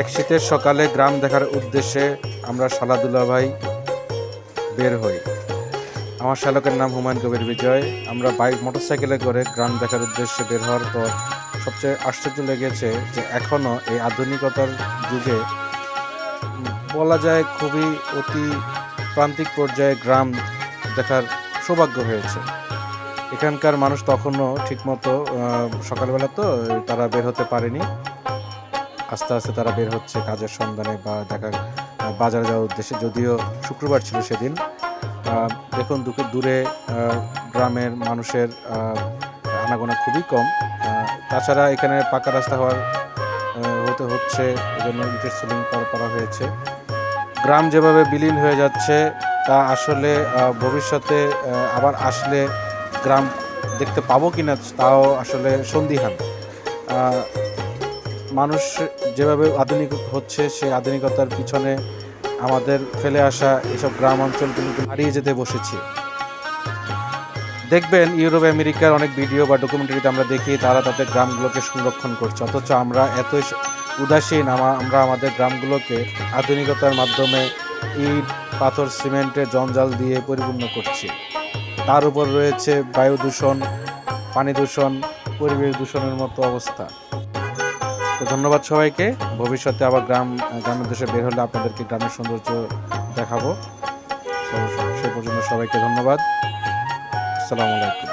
এক শীতের সকালে গ্রাম দেখার উদ্দেশ্যে আমরা সালাদুল্লাহ ভাই বের হই। আমার শালকের নাম হুমায়ুন কবির বিজয়। আমরা বাইক, মোটরসাইকেলে করে গ্রাম দেখার উদ্দেশ্যে বের হওয়ার পর সবচেয়ে আশ্চর্য লেগেছে যে এখনও এই আধুনিকতার যুগে বলা যায় খুবই অতি প্রান্তিক পর্যায়ে গ্রাম দেখার সৌভাগ্য হয়েছে। এখানকার মানুষ তখনও ঠিকমতো সকালবেলা তো তারা বের হতে পারেনি। আস্তে আস্তে তারা বের হচ্ছে কাজের সন্ধানে বা দেখা, বাজারে যাওয়ার উদ্দেশ্যে। যদিও শুক্রবার ছিল সেদিন। দেখুন দূরে গ্রামের মানুষের আনাগোনা খুবই কম। তাছাড়া এখানে পাকা রাস্তা হওয়ার হতে হচ্ছে, এজন্য ইটের সিলিং করা হয়েছে। গ্রাম যেভাবে বিলীন হয়ে যাচ্ছে, তা আসলে ভবিষ্যতে আবার আসলে গ্রাম দেখতে পাবো কি না তাও আসলে সন্দিহান। মানুষ যেভাবে আধুনিক হচ্ছে, সেই আধুনিকতার পিছনে আমাদের ফেলে আসা এসব গ্রাম অঞ্চলগুলোকে হারিয়ে যেতে বসেছি। দেখবেন, ইউরোপ, আমেরিকার অনেক ভিডিও বা ডকুমেন্টারিতে আমরা দেখি, তারা তাদের গ্রামগুলোকে সংরক্ষণ করছে। অথচ আমরা এত উদাসীন আমরা আমাদের গ্রামগুলোকে আধুনিকতার মাধ্যমে ইট, পাথর সিমেন্টের জঞ্জাল দিয়ে পরিপূর্ণ করছি। তার উপর রয়েছে বায়ু দূষণ, পানি দূষণ, পরিবেশ দূষণের মতো অবস্থা। তো ধন্যবাদ সবাইকে। ভবিষ্যতে আবার গ্রাম, গ্রামের দেশে বের হলে আপনাদেরকে গ্রামের সৌন্দর্য দেখাবো। সে পর্যন্ত সবাইকে ধন্যবাদ। আসসালামু আলাইকুম।